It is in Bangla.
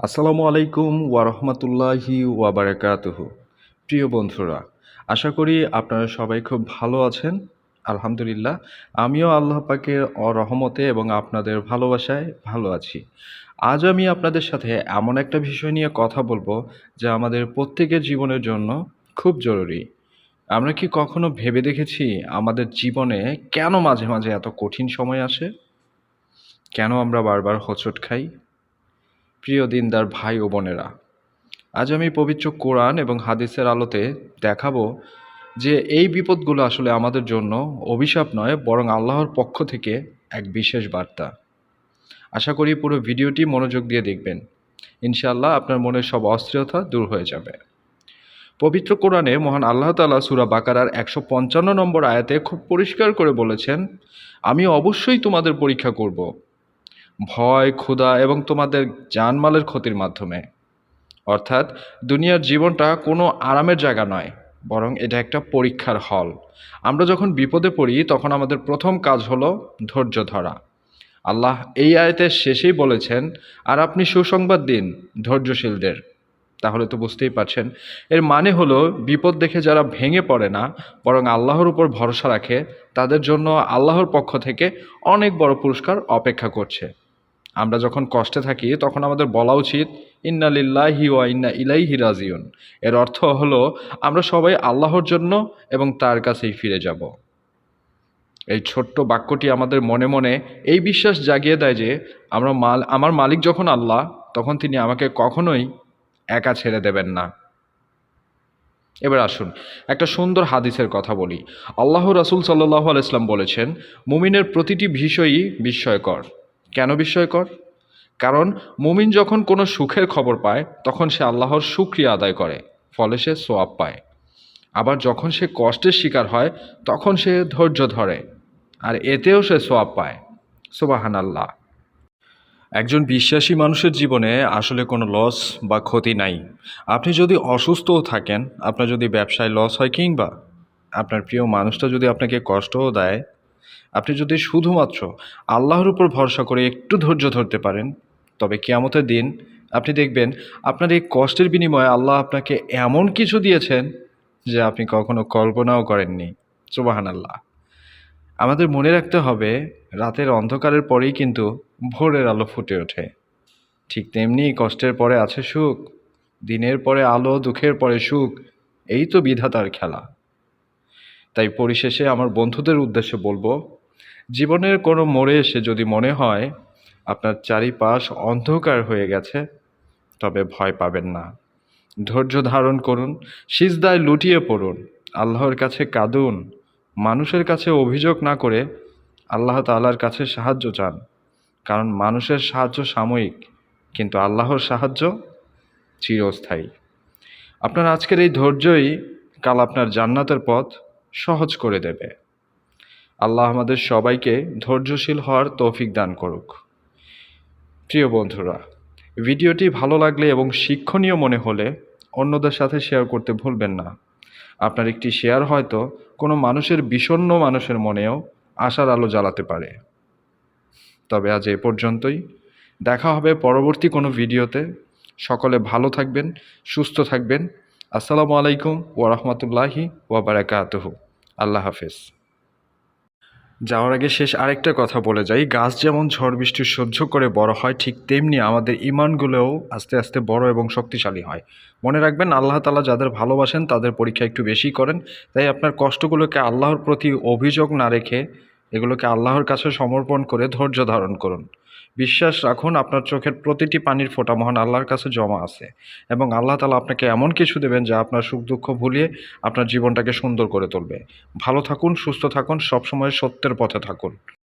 আসসালামু আলাইকুম ওয়ারহমতুল্লাহি ওয়াবারাকাতুহু। প্রিয় বন্ধুরা, আশা করি আপনারা সবাই খুব ভালো আছেন। আলহামদুলিল্লাহ, আমিও আল্লাহ পাকের রহমতে এবং আপনাদের ভালোবাসায় ভালো আছি। আজ আমি আপনাদের সাথে এমন একটা বিষয় নিয়ে কথা বলব যা আমাদের প্রত্যেকের জীবনের জন্য খুব জরুরি। আমরা কি কখনো ভেবে দেখেছি আমাদের জীবনে কেন মাঝে মাঝে এত কঠিন সময় আসে? কেন আমরা বারবার হোঁচট খাই? প্রিয় দিনদার ভাই ও বোনেরা, আজ আমি পবিত্র কোরআন এবং হাদিসের আলোতে দেখাবো যে এই বিপদগুলো আসলে আমাদের জন্য অভিশাপ নয়, বরং আল্লাহর পক্ষ থেকে এক বিশেষ বার্তা। আশা করি পুরো ভিডিওটি মনোযোগ দিয়ে দেখবেন। ইনশাআল্লাহ আপনার মনের সব অস্থিরতা দূর হয়ে যাবে। পবিত্র কোরআনে মহান আল্লাহ তালা সুরা বাকারার একশো পঞ্চান্ন নম্বর আয়াতে খুব পরিষ্কার করে বলেছেন, আমি অবশ্যই তোমাদের পরীক্ষা করব। ভয়, ক্ষুধা এবং তোমাদের জানমালের ক্ষতির মাধ্যমে। অর্থাৎ দুনিয়ার জীবনটা কোনো আরামের জায়গা নয়, বরং এটা একটা পরীক্ষার হল। আমরা যখন বিপদে পড়ি, তখন আমাদের প্রথম কাজ হলো ধৈর্য ধরা। আল্লাহ এই আয়তের শেষেই বলেছেন, আর আপনি সুসংবাদ দিন ধৈর্যশীলদের। তাহলে তো বুঝতেই পারছেন। এর মানে হলো বিপদ দেখে যারা ভেঙে পড়ে না, বরং আল্লাহর উপর ভরসা রাখে, তাদের জন্য আল্লাহর পক্ষ থেকে অনেক বড় পুরস্কার অপেক্ষা করছে। আমরা যখন কষ্টে থাকি, তখন আমাদের বলা উচিত, ইন্না লিল্লাহি ওয়া ইন্না ইলাইহি রাজিউন। এর অর্থ হলো, আমরা সবাই আল্লাহর জন্য এবং তার কাছেই ফিরে যাব। এই ছোট্ট বাক্যটি আমাদের মনে মনে এই বিশ্বাস জাগিয়ে দেয় যে, আমরা মাল, আমার মালিক যখন আল্লাহ, তখন তিনি আমাকে কখনোই একা ছেড়ে দেবেন না। এবার আসুন, একটা সুন্দর হাদিসের কথা বলি। আল্লাহ রাসুল সাল্লাহ আলাইসলাম বলেছেন, মুমিনের প্রতিটি বিষয়ই বিস্ময়কর। কেন বিস্ময়কর? কারণ মুমিন যখন কোনো সুখের খবর পায়, তখন সে আল্লাহর সুক্রিয়া আদায় করে, ফলে সে সোয়াব পায়। আবার যখন সে কষ্টের শিকার হয়, তখন সে ধৈর্য ধরে, আর এতেও সে সোয়াব পায়। সুবাহান আল্লাহ একজন বিশ্বাসী মানুষের জীবনে আসলে কোনো লস বা ক্ষতি নাই। আপনি যদি অসুস্থও থাকেন, আপনার যদি ব্যবসায় লস হয় কিংবা আপনার প্রিয় মানুষটা যদি আপনাকে কষ্টও দেয় আপনি যদি শুধুমাত্র আল্লাহর উপর ভরসা করে একটু ধৈর্য ধরতে পারেন, তবে কেয়ামতের দিন আপনি দেখবেন আপনার এই কষ্টের বিনিময়ে আল্লাহ আপনাকে এমন কিছু দিয়েছেন যে আপনি কখনো কল্পনাও করেননি। সুবাহান আল্লাহ আমাদের মনে রাখতে হবে, রাতের অন্ধকারের পরেই কিন্তু ভোরের আলো ফুটে ওঠে। ঠিক তেমনি কষ্টের পরে আছে সুখ, দিনের পরে আলো, দুঃখের পরে সুখ, এই তো বিধাতার খেলা। তাই পরিশেষে আমার বন্ধুদের উদ্দেশ্যে বলব, জীবনের কোনো মোড়ে এসে যদি মনে হয় আপনার চারিপাশ অন্ধকার হয়ে গেছে, তবে ভয় পাবেন না। ধৈর্য ধারণ করুন, সিজদায় লুটিয়ে পড়ুন, আল্লাহর কাছে কাঁদুন, মানুষের কাছে অভিযোগ না করে আল্লাহ তাল্লার কাছে সাহায্য চান। কারণ মানুষের সাহায্য সাময়িক, কিন্তু আল্লাহর সাহায্য চিরস্থায়ী। আপনার আজকের এই ধৈর্যই কাল আপনার জান্নাতের পথ। সহজ করে দেবে। আল্লাহ আমাদের সবাইকে ধৈর্যশীল হওয়ার তৌফিক দান করুক। প্রিয় বন্ধুরা, ভিডিওটি ভালো লাগলে এবং শিক্ষণীয় মনে হলে অন্যদের সাথে শেয়ার করতে ভুলবেন না। আপনার একটি শেয়ার হয়তো কোনো মানুষের বিষণ্ণ মানুষের মনেও আশার আলো জ্বালাতে পারে। তবে আজ এ পর্যন্তই। দেখা হবে পরবর্তী কোনো ভিডিওতে। সকলে ভালো থাকবেন, সুস্থ থাকবেন। আসসালামু আলাইকুম ওরহমতুল্লাহি ওয়াবারাকাতহ আল্লাহ হাফেজ। যাওয়ার আগে শেষ আরেকটা কথা বলে যাই। গাছ যেমন ঝড় বৃষ্টি সহ্য করে বড় হয়, ঠিক তেমনি আমাদের ইমানগুলোও আস্তে আস্তে বড় এবং শক্তিশালী হয়। মনে রাখবেন, আল্লাহ তালা যাদের ভালোবাসেন, তাদের পরীক্ষা একটু বেশি করেন। তাই আপনার কষ্টগুলোকে আল্লাহর প্রতি অভিযোগ না রেখে এগুলোকে আল্লাহর কাছে সমর্পণ করে ধৈর্য ধারণ করুন। বিশ্বাস রাখুন, আপনার চোখের প্রতিটি পানির ফোঁটা মহান আল্লাহর কাছে জমা আছে এবং আল্লাহ তালা আপনাকে এমন কিছু দেবেন যা আপনার সুখ দুঃখ ভুলিয়ে আপনার জীবনটাকে সুন্দর করে তুলবে। ভালো থাকুন, সুস্থ থাকুন, সবসময় সত্যের পথে থাকুন।